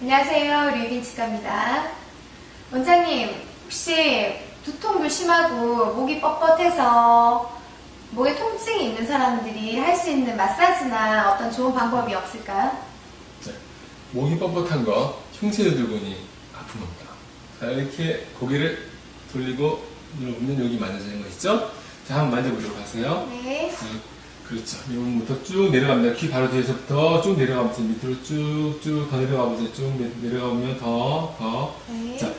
안녕하세요. 류빈 치과입니다. 원장님, 혹시 두통도 심하고 목이 뻣뻣해서 목에 통증이 있는 사람들이 할 수 있는 마사지나 어떤 좋은 방법이 없을까요? 자, 목이 뻣뻣한 거, 흉쇄를 들고니 아픈 겁니다. 자, 이렇게 고개를 돌리고 눌러보면 여기 만져지는 거 있죠? 자, 한번 만져보도록 하세요. 네. 자, 그렇죠. 이부분부터 쭉 내려갑니다. 귀 바로 뒤에서부터 쭉 내려가면서 밑으로 쭉쭉 더 내려가보세요. 쭉 내- 내려가보면 더, 더. 네. 자,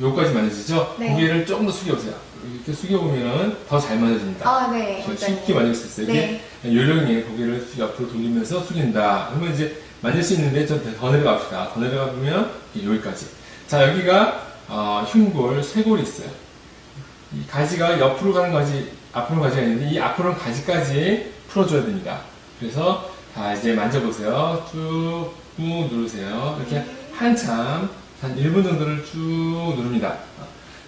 요까지 만져지죠? 네. 고개를 조금 더 숙여보세요. 이렇게 숙여보면 더잘 만져진다. 아, 네. 원장님. 쉽게 만질 수 있어요. 네. 이게 요령에 고개를 옆으로 돌리면서 숙인다. 그러면 이제 만질 수 있는데 좀 더 내려갑시다. 더 내려가보면 여기까지. 자, 여기가 어, 흉골, 쇄골이 있어요. 이 가지가 옆으로 가는 가지, 앞으로 가지가 있는데 이 앞으로 가는 가지까지 풀어줘야 됩니다. 그래서 자 이제 만져보세요. 쭉 꾹 누르세요. 이렇게 한참 한 1분 정도를 쭉 누릅니다.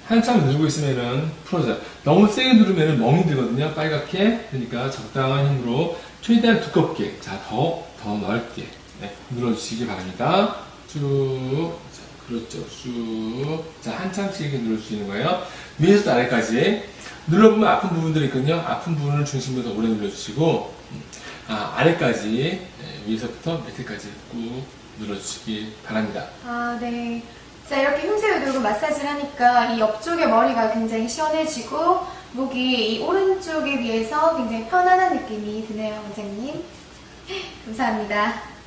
한참 누르고 있으면은 풀어져요. 너무 세게 누르면은 멍이 들거든요. 빨갛게. 그러니까 적당한 힘으로 최대한 두껍게, 자, 더, 더 넓게 네, 눌러주시기 바랍니다. 쭉, 자, 그렇죠. 쭉. 자, 한참씩 이렇게 누를 수 있는 거예요. 위에서부터 아래까지. 눌러보면 아픈 부분들이 있거든요. 아픈 부분을 중심으로 더 오래 눌러주시고, 음, 아, 아래까지, 네, 위에서부터 밑에까지 꾹 눌러주시기 바랍니다. 아, 네. 자, 이렇게 흉쇄를 들고 마사지를 하니까 이 옆쪽의 머리가 굉장히 시원해지고 목이 이 오른쪽에 비해서 굉장히 편안한 느낌이 드네요, 원장님. 감사합니다.